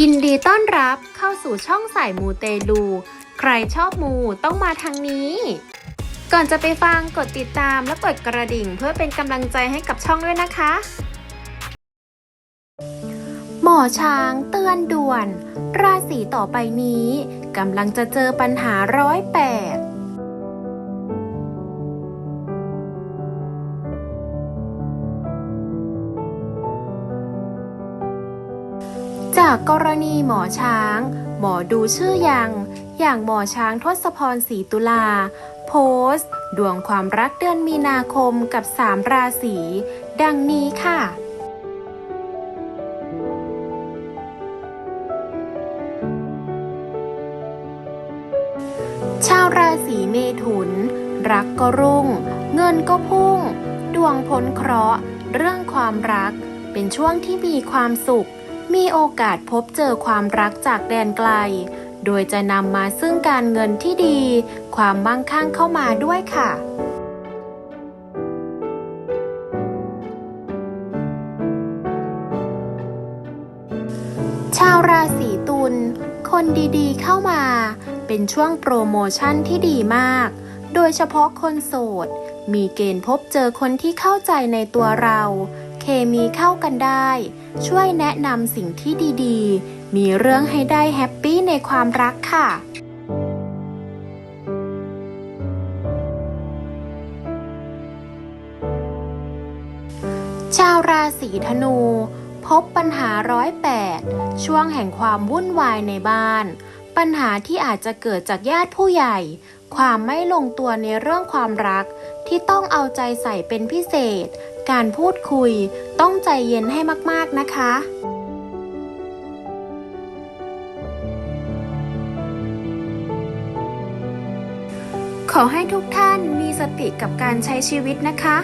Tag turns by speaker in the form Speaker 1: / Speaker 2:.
Speaker 1: ยินดีต้อนรับเข้าสู่ช่องสายมูเตลู ใครชอบมูต้องมาทางนี้ ก่อนจะไปฟังกดติดตามและกดกระดิ่งเพื่อเป็นกำลังใจให้กับช่องด้วยนะคะ หมอช้างเตือนด่วน ราศีต่อไปนี้กำลังจะเจอปัญหาร้อยแปด จากกรณีหมอช้าง หมอดูชื่อยัง อย่างหมอช้างทศพรศรีตุลา โพสต์ ดวงความรักเดือนมีนาคมกับ 3 ราศี ดังนี้ค่ะ ชาวราศีเมถุน รักก็รุ่ง เงินก็พุ่ง ดวงพ้นเคราะห์ เรื่องความรัก เป็นช่วงที่มีความสุข มีโอกาสพบเจอความรักจากแดนไกล โดยจะนำมาซึ่งการเงินที่ดี ความมั่งคั่งเข้ามาด้วยค่ะชาวราศีตุล คนดีๆเข้ามา เป็นช่วงโปรโมชั่นที่ดีมาก โดยเฉพาะคนโสด มีเกณฑ์พบเจอคนที่เข้าใจในตัวเรา เคมีเข้ากันได้ ช่วยแนะนำสิ่งที่ดีๆ มีเรื่องให้ได้แฮปปี้ในความรักค่ะ ชาวราศีธนู พบปัญหาร้อยแปดช่วงแห่งความวุ่นวายในบ้าน ปัญหาที่อาจจะเกิดจากญาติผู้ใหญ่ ความไม่ลงตัวในเรื่องความรักที่ต้องเอาใจใส่เป็นพิเศษ การพูดคุยต้องใจเย็นให้มาก ๆ นะคะขอให้ทุกท่านมีสติกับการใช้ชีวิตนะคะ